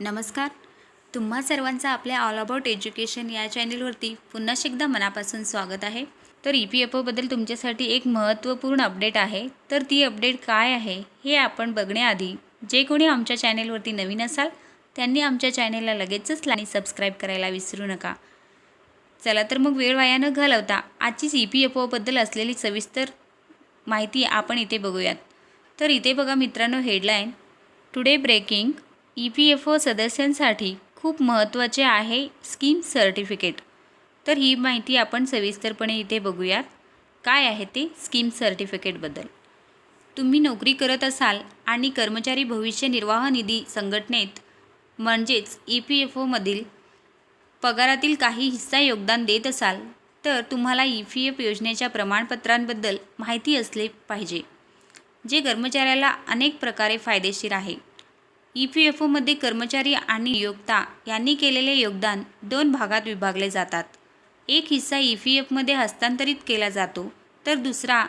नमस्कार. तुम्हा सर्वांचं आपल्या ऑल अबाउट एज्युकेशन या चॅनेलवरती पुन्हा एकदा मनापासून स्वागत आहे. तर ई पी एफ ओबद्दल तुमच्यासाठी एक महत्त्वपूर्ण अपडेट आहे. तर ती अपडेट काय आहे हे आपण बघण्याआधी जे कोणी आमच्या चॅनेलवरती नवीन असाल त्यांनी आमच्या चॅनेलला लगेचच आणि सबस्क्राईब करायला विसरू नका. चला तर मग वेळ वाया न घालवता आजचीच ई पी एफ ओबद्दल असलेली सविस्तर माहिती आपण इथे बघूयात. तर इथे बघा मित्रांनो headline today breaking E P F O सदस्यांसाठी खूप महत्त्वाचे आहे स्कीम सर्टिफिकेट. तर ही माहिती आपण सविस्तरपणे इथे बघूयात. काय आहे ते स्कीम सर्टिफिकेटबद्दल तुम्ही नोकरी करत असाल आणि कर्मचारी भविष्य निर्वाह निधी संघटनेत म्हणजेच ई पी एफ ओमधील पगारातील काही हिस्सा योगदान देत असाल तर तुम्हाला ई पी एफ योजनेच्या प्रमाणपत्रांबद्दल माहिती असले पाहिजे जे कर्मचाऱ्याला अनेक प्रकारे फायदेशीर आहे. ई पी एफ ओमध्ये कर्मचारी आणि नियोक्ता यांनी केलेले योगदान दोन भागात विभागले जातात. एक हिस्सा ई पी एफमध्ये हस्तांतरित केला जातो तर दुसरा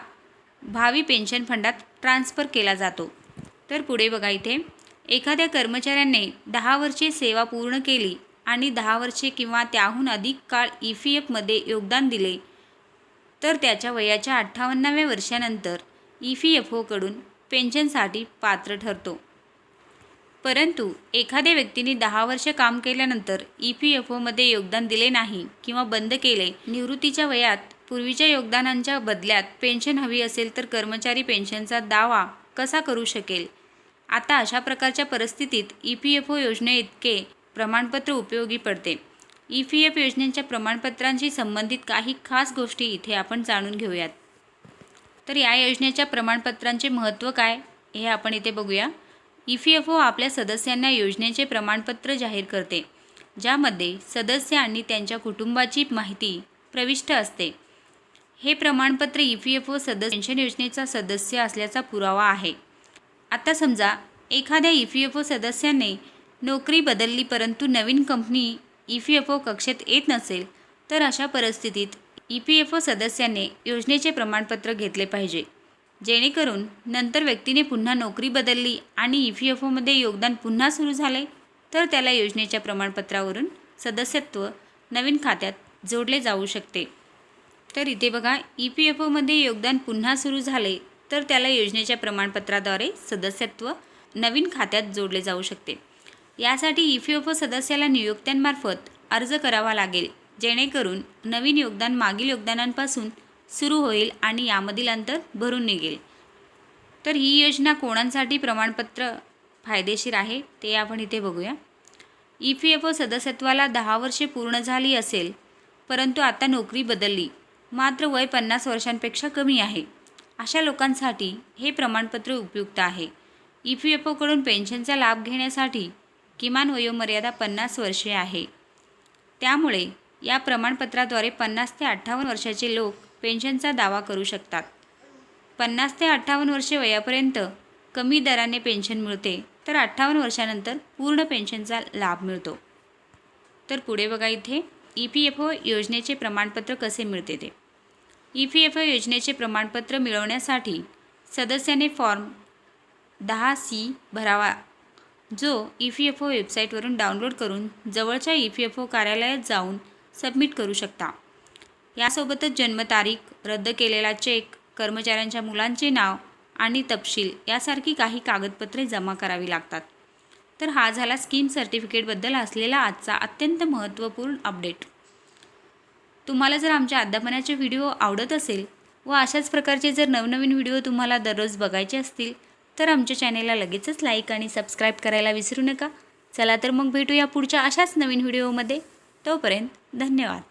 भावी पेन्शन फंडात ट्रान्स्फर केला जातो. तर पुढे बघा इथे. एखाद्या कर्मचाऱ्याने दहा वर्षे सेवा पूर्ण केली आणि दहा वर्षे किंवा त्याहून अधिक काळ ई पी एफमध्ये योगदान दिले तर त्याच्या वयाच्या अठ्ठावन्नाव्या वर्षानंतर ई पी एफ ओकडून पेन्शनसाठी पात्र ठरतो. परंतु एखाद्या व्यक्तीने दहा वर्ष काम केल्यानंतर ई पी एफ ओमध्ये योगदान दिले नाही किंवा बंद केले निवृत्तीच्या वयात पूर्वीच्या योगदानांच्या बदल्यात पेन्शन हवी असेल तर कर्मचारी पेन्शनचा दावा कसा करू शकेल? आता अशा प्रकारच्या परिस्थितीत ई पी एफ ओ योजनेइतके प्रमाणपत्र उपयोगी पडते. ई पी एफ योजनेच्या प्रमाणपत्रांशी संबंधित काही खास गोष्टी इथे आपण जाणून घेऊयात. तर या योजनेच्या प्रमाणपत्रांचे महत्त्व काय हे आपण इथे बघूया. ई पी एफ ओ आपल्या सदस्यांना योजनेचे प्रमाणपत्र जाहीर करते ज्यामध्ये सदस्य आणि त्यांच्या कुटुंबाची माहिती प्रविष्ट असते. हे प्रमाणपत्र ई पी एफ ओ सदस्य पेन्शन योजनेचा सदस्य असल्याचा पुरावा आहे. आता समजा एखाद्या ई पी एफ ओ सदस्याने नोकरी बदलली परंतु नवीन company E P F O कक्षेत येत नसेल तर अशा परिस्थितीत ई पी एफ ओ सदस्याने योजनेचे प्रमाणपत्र घेतले पाहिजे. जेणेकरून नंतर व्यक्तीने पुन्हा नोकरी बदलली आणि ई पी एफ ओमध्ये योगदान पुन्हा सुरू झाले तर त्याला योजनेच्या प्रमाणपत्रावरून सदस्यत्व नवीन खात्यात जोडले जाऊ शकते. तर इथे बघा ई पी एफ ओमध्ये योगदान पुन्हा सुरू झाले तर त्याला योजनेच्या प्रमाणपत्राद्वारे सदस्यत्व नवीन खात्यात जोडले जाऊ शकते. यासाठी ई पी एफ ओ सदस्याला नियोक्त्यांमार्फत अर्ज करावा लागेल जेणेकरून नवीन योगदान मागील योगदानांपासून सुरू होईल आणि यामधील अंतर भरून निघेल. तर ही योजना कोणांसाठी प्रमाणपत्र फायदेशीर आहे ते आपण इथे बघूया. ई पी एफ ओ सदस्यत्वाला दहा वर्षे पूर्ण झाली असेल परंतु आता नोकरी बदलली. मात्र वय पन्नास वर्षांपेक्षा कमी आहे. अशा लोकांसाठी हे प्रमाणपत्र उपयुक्त आहे. ई पी एफ ओकडून पेन्शनचा लाभ घेण्यासाठी किमान वयोमर्यादा पन्नास वर्षे आहे. त्यामुळे या प्रमाणपत्राद्वारे पन्नास ते अठ्ठावन्न वर्षाचे लोक पेन्शनचा दावा करू शकतात. पन्नास ते अठ्ठावन्न वर्षे वयापर्यंत कमी दराने पेन्शन मिळते तर अठ्ठावन्न वर्षानंतर पूर्ण पेन्शनचा लाभ मिळतो. तर पुढे बघा इथे ई पी एफ ओ योजनेचे प्रमाणपत्र कसे मिळते ते. ई पी एफ ओ योजनेचे प्रमाणपत्र मिळवण्यासाठी सदस्याने फॉर्म दहा सी भरावा जो ई पी एफ ओ वेबसाईटवरून डाउनलोड करून जवळच्या ई पी एफ ओ कार्यालयात जाऊन सबमिट करू शकता. यासोबतच जन्मतारीख रद्द केलेला चेक कर्मचाऱ्यांच्या मुलांचे नाव आणि तपशील यासारखी काही कागदपत्रे जमा करावी लागतात. तर हा झाला स्कीम सर्टिफिकेटबद्दल असलेला आजचा अत्यंत महत्त्वपूर्ण अपडेट. तुम्हाला जर आमच्या अध्यापनाचे व्हिडिओ आवडत असेल व अशाच प्रकारचे जर नवनवीन व्हिडिओ तुम्हाला दररोज बघायचे असतील तर आमच्या चॅनेलला लगेचच लाईक आणि सबस्क्राईब करायला विसरू नका. चला तर मग भेटूया पुढच्या अशाच नवीन व्हिडिओमध्ये. तोपर्यंत धन्यवाद.